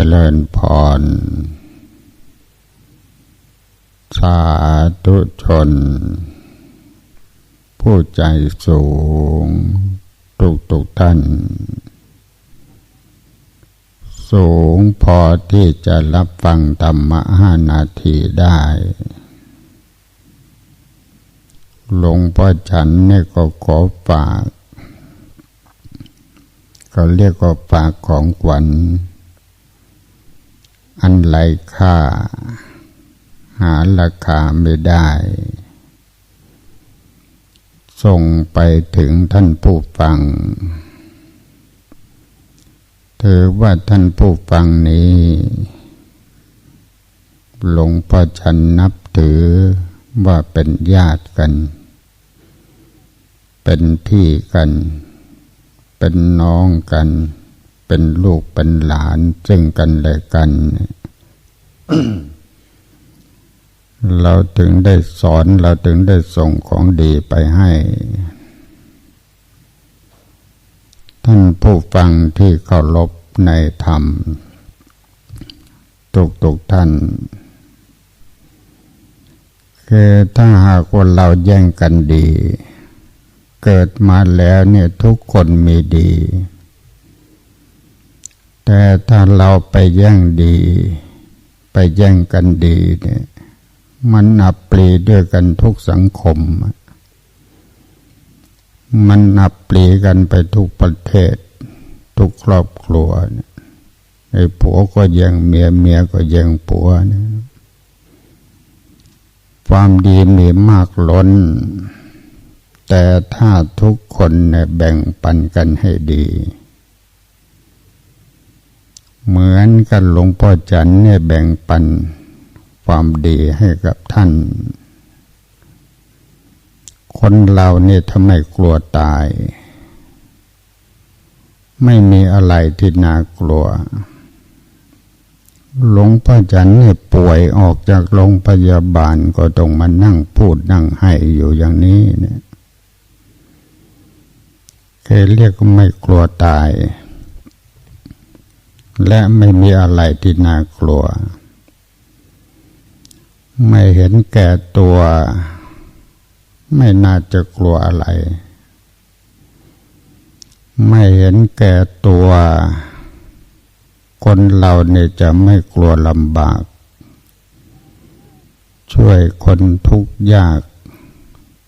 จริญพร สาธุชน ผู้ใจสูง ทุกทุกท่าน สูงพอที่จะรับฟังธรรมะห้านาทีได้ หลวงพ่อฉันนี่ก็ขอฝากเขาเรียกว่าฝากของขวัญ อันไรค่า หาราคาไม่ได้ ส่งไปถึงท่านผู้ฟัง ถือว่าท่านผู้ฟังนี้ หลวงพ่อฉันนับถือว่าเป็นญาติกัน เป็นที่กัน เป็นน้องกัน เป็นลูกเป็นหลานซึ่งกันและกัน เราถึงได้สอนเราถึงได้ส่งของดีไปให้ ท่านผู้ฟังที่เคารพในธรรมตุกตุกท่านคือถ้าหากว่าเราแย่งกันดี เกิดมาแล้วเนี่ยทุกคนมีดี แต่ถ้าเราไปแย่งดี ไปแย่งกันดีเนี่ยมันอับปรีด้วยกันทุกสังคม มันอับปรีกันไปทุกประเทศ ทุกครอบครัวไอ้ผัวก็แย่งเมียเมียก็แย่งผัวเนี่ยความดีมีมากล้น แต่ถ้าทุกคนเนี่ยแบ่งปันกันให้ดี เหมือนกันหลวงพ่อจันเนี่ยแบ่งปันความดีให้กับท่าน คนเราเนี่ยทำไมกลัวตาย ไม่มีอะไรที่น่ากลัว หลวงพ่อจันเนี่ยป่วยออกจากโรงพยาบาลก็ต้องมานั่งพูดนั่งให้อยู่อย่างนี้เนี่ยเคยเรียกไม่กลัวตาย และไม่มีอะไรที่น่ากลัว ไม่เห็นแก่ตัว ไม่น่าจะกลัวอะไร ไม่เห็นแก่ตัว คนเราเนี่ยจะไม่กลัวลำบาก ช่วยคนทุกข์ยาก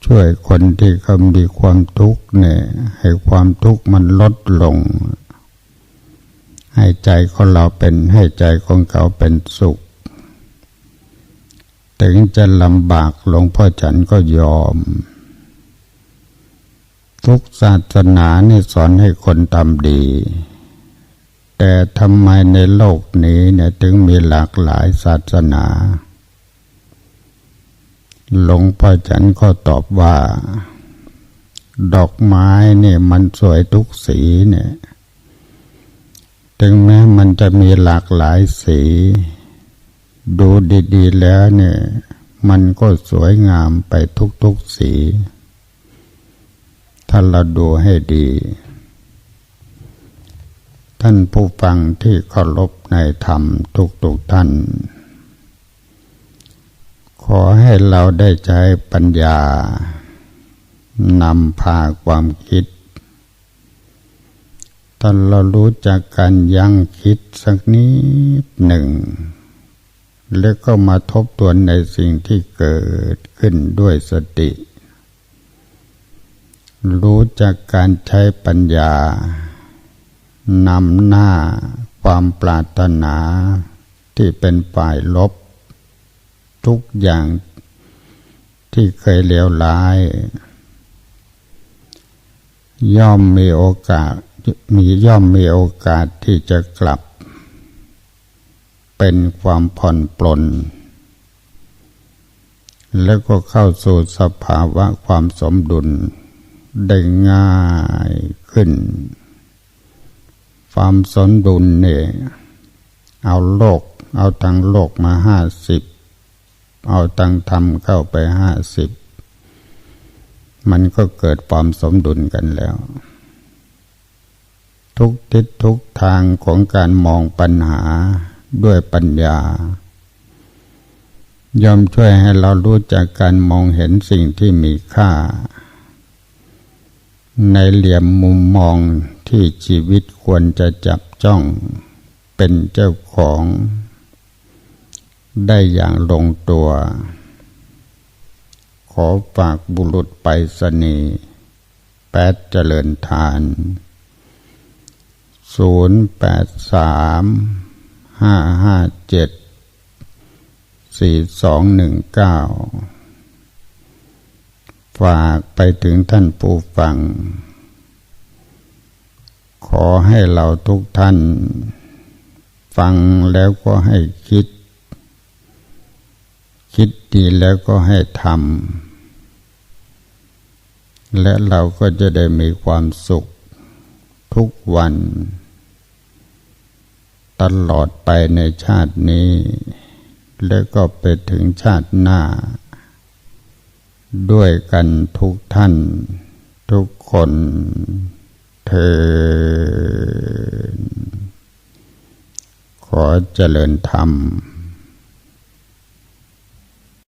ช่วยคนที่เขามีความทุกข์เนี่ย ให้ความทุกข์มันลดลง ให้ใจของเราเป็นให้ใจของเขาเป็นสุข ถึงจะลำบากหลวงพ่อฉันก็ยอม ทุกศาสนาเนี่สอนให้คนทำดี แต่ทำไมในโลกนี้เนี่ยถึงมีหลากหลายศาสนาหลวงพ่อฉันก็ตอบว่า ดอกไม้เนี่ยมันสวยทุกสีเนี่ย ถึงแม้มันจะมีหลากหลายสี ดูดีๆแล้วเนี่ย มันก็สวยงามไปทุกๆสี ถ้าเราดูให้ดี ท่านผู้ฟังที่เคารพในธรรมทุกๆท่าน ขอให้เราได้ใช้ปัญญานำพาความคิด ถ้าเรารู้จักการยั้งคิดสักนิดหนึ่ง แล้วก็มาทบทวนในสิ่งที่เกิดขึ้นด้วยสติ รู้จักการใช้ปัญญานำหน้าความปรารถนาที่เป็นฝ่ายลบ ทุกอย่างที่เคยเลวร้าย ย่อมมีโอกาส มีย่อมมีโอกาสที่จะกลับ เป็นความผ่อนปลน แล้วก็เข้าสู่สภาวะความสมดุล ได้ง่ายขึ้น ความสมดุลเนี่ยเอาโลก เอาตังโลกมาห้าสิบเอาตังธรรมเข้าไปห้าสิบมันก็เกิดความสมดุลกันแล้ว ทุกทิศทุกทางของการมองปัญหาด้วยปัญญายอมช่วยให้เรารู้จักการมองเห็นสิ่งที่มีค่า ในเหลี่ยมมุมมองที่ชีวิตควรจะจับจ้องเป็นเจ้าของ ได้อย่างลงตัว ขอฝากบุรุษไปสนีแปดเจริญทาน ศูนย์แปดสามห้าห้าเจ็ดสี่สองหนึ่งเก้าฝากไปถึงท่านผู้ฟัง ขอให้เราทุกท่าน ฟังแล้วก็ให้คิด คิดดีแล้วก็ให้ทำและเราก็จะได้มีความสุขทุกวัน ตลอดไปในชาตินี้ แล้วก็ไปถึงชาติหน้า ด้วยกันทุกท่านทุกคนเธอขอเจริญธรรม